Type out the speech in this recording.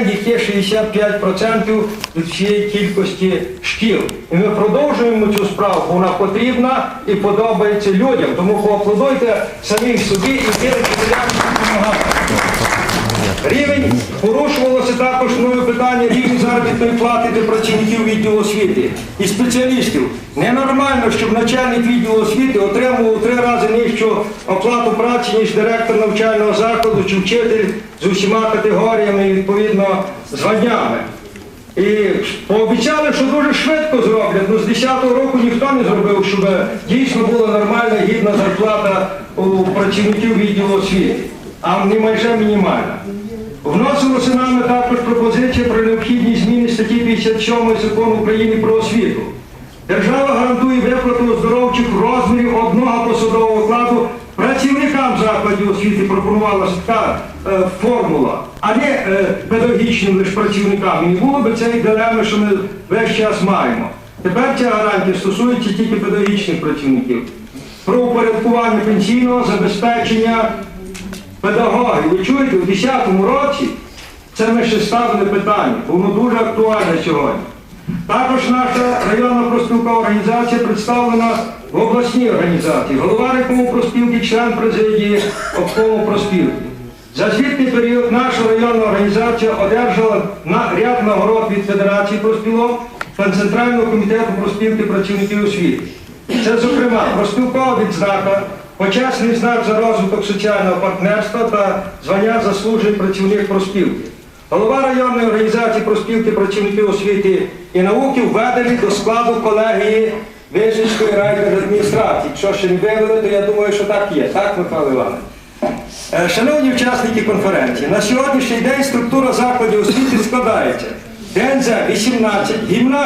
їх є 65% від всієї кількості шкіл. І ми продовжуємо цю справу, вона потрібна і подобається людям. Тому поаплодуйте самим собі і вірите, допомагають. Рівень порушувалося також мною питання рівень заробітної плати для працівників відділу освіти і спеціалістів. Ненормально, щоб начальник відділу освіти отримував три рази нижчу оплату праці, ніж директор навчального закладу чи вчитель з усіма категоріями і відповідно званнями. І пообіцяли, що дуже швидко зроблять. Ну з 10-го року ніхто не зробив, щоб дійсно була нормальна гідна зарплата у працівників відділу освіти, а не майже мінімальна. Вносилося нами також пропозиція про необхідність зміни статті 57 закону України про освіту. Держава гарантує виплату оздоровчих розмірів одного посадового окладу працівникам закладів освіти пропонувалася така е, формула, а не е, педагогічним лише працівникам. І не було б цієї дилеми, що ми весь час маємо. Тепер ця гарантія стосується тільки педагогічних працівників. Про упорядкування пенсійного забезпечення педагогів. Ви чуєте, у 2010 році це ми ще ставили питання, воно дуже актуальне сьогодні. Також наша районна профспілкова організація представлена в обласній організації. Голова райкому проспілки, член президії обкому проспілки. За звітний період наша районна організація одержала ряд нагород від Федерації проспілок та Центрального комітету проспілки працівників освіти. Це, зокрема, проспілкова відзнака, почесний знак за розвиток соціального партнерства та звання заслужений працівник проспілки. Голова районної організації проспілки працівників освіти і науки введений до складу колегії Вижницької райдержадміністрації. Якщо ще не вивели, то я думаю, що так є. Так, Михайло Іванович? Е, Шановні учасники конференції, на сьогоднішній день структура закладів освіти складається. ДНЗ 18, гімназія.